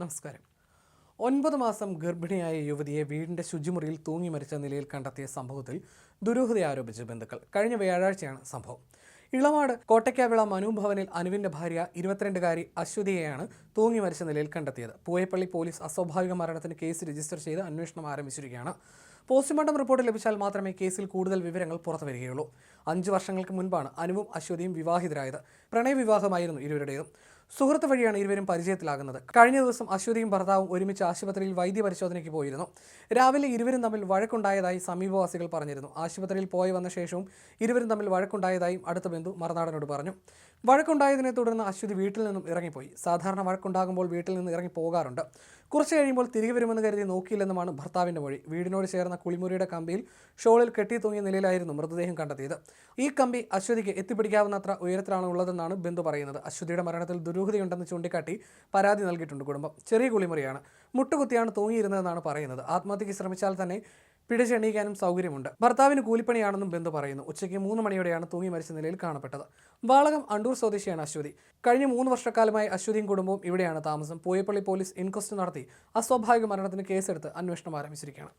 നമസ്കാരം. ഒൻപത് മാസം ഗർഭിണിയായ യുവതിയെ വീടിന്റെ ശുചിമുറിയിൽ തൂങ്ങി മരിച്ച നിലയിൽ കണ്ടെത്തിയ സംഭവത്തിൽ ദുരൂഹത ആരോപിച്ച് ബന്ധുക്കൾ. കഴിഞ്ഞ വ്യാഴാഴ്ചയാണ് സംഭവം. ഇളവാട് കോട്ടയ്ക്കാവിള മനുഭവനിൽ അനുവിന്റെ ഭാര്യ ഇരുപത്തിരണ്ടുകാരി അശ്വതിയെയാണ് തൂങ്ങി മരിച്ച നിലയിൽ കണ്ടെത്തിയത്. പൂയപ്പള്ളി പോലീസ് അസ്വാഭാവിക മരണത്തിന് കേസ് രജിസ്റ്റർ ചെയ്ത് അന്വേഷണം ആരംഭിച്ചിരിക്കുകയാണ്. പോസ്റ്റ്മോർട്ടം റിപ്പോർട്ട് ലഭിച്ചാൽ മാത്രമേ കേസിൽ കൂടുതൽ വിവരങ്ങൾ പുറത്തു വരികയുള്ളൂ. അഞ്ച് വർഷങ്ങൾക്ക് മുൻപാണ് അനുവും അശ്വതിയും വിവാഹിതരായത്. പ്രണയവിവാഹമായിരുന്നു ഇരുവരുടേതും. സുഹൃത്ത് വഴിയാണ് ഇരുവരും പരിചയത്തിലാകുന്നത്. കഴിഞ്ഞ ദിവസം അശ്വതിയും ഭർത്താവും ഒരുമിച്ച് ആശുപത്രിയിൽ വൈദ്യ പരിശോധനയ്ക്ക് പോയിരുന്നു. രാവിലെ ഇരുവരും തമ്മിൽ വഴക്കുണ്ടായതായി സമീപവാസികൾ പറഞ്ഞിരുന്നു. ആശുപത്രിയിൽ പോയി വന്ന ശേഷവും ഇരുവരും തമ്മിൽ വഴക്കുണ്ടായതായും അടുത്ത ബന്ധു മറുനാടനോട് പറഞ്ഞു. വഴക്കുണ്ടായതിനെ തുടർന്ന് അശ്വതി വീട്ടിൽ നിന്നും ഇറങ്ങിപ്പോയി. സാധാരണ വഴക്കുണ്ടാകുമ്പോൾ വീട്ടിൽ നിന്ന് ഇറങ്ങി പോകാറുണ്ട്. കുറച്ച് കഴിയുമ്പോൾ തിരികെ വരുമെന്ന് കരുതി നോക്കിയില്ലെന്നുമാണ് ഭർത്താവിന്റെ മൊഴി. വീടിനോട് ചേർന്ന കുളിമുറിയുടെ കമ്പിയിൽ ഷോളിൽ കെട്ടി തൂങ്ങിയ നിലയിലായിരുന്നു മൃതദേഹം കണ്ടെത്തിയത്. ഈ കമ്പി അശ്വതിക്ക് എത്തിപ്പിടിക്കാവുന്നത്ര ഉയരത്തിലാണ് ഉള്ളതെന്നാണ് ബന്ധു പറയുന്നത്. അശ്വതിയുടെ മരണത്തിൽ ദുരൂഹതയുണ്ടെന്ന് ചൂണ്ടിക്കാട്ടി പരാതി നൽകിയിട്ടുണ്ട് കുടുംബം. ചെറിയ കുളിമുറിയാണ്. മുട്ടുകുത്തിയാണ് തൂങ്ങിയിരുന്നതെന്നാണ് പറയുന്നത്. ആത്മഹത്യയ്ക്ക് ശ്രമിച്ചാൽ തന്നെ പിടിച്ചെണീക്കാനും സൗകര്യമുണ്ട്. ഭർത്താവിന് കൂലിപ്പണിയാണെന്നും ബന്ധു പറയുന്നു. ഉച്ചയ്ക്ക് മൂന്ന് മണിയോടെയാണ് തൂങ്ങി മരിച്ച നിലയിൽ കാണപ്പെട്ടത്. വാളകം അണ്ടൂർ സ്വദേശിയാണ് അശ്വതി. കഴിഞ്ഞ മൂന്ന് വർഷക്കാലമായി അശ്വതിയും കുടുംബവും ഇവിടെയാണ് താമസം. പൂയപ്പള്ളി പോലീസ് ഇൻക്വസ്റ്റ് നടത്തി. അസ്വാഭാവിക മരണത്തിന് കേസെടുത്ത് അന്വേഷണം ആരംഭിച്ചിരിക്കുകയാണ്.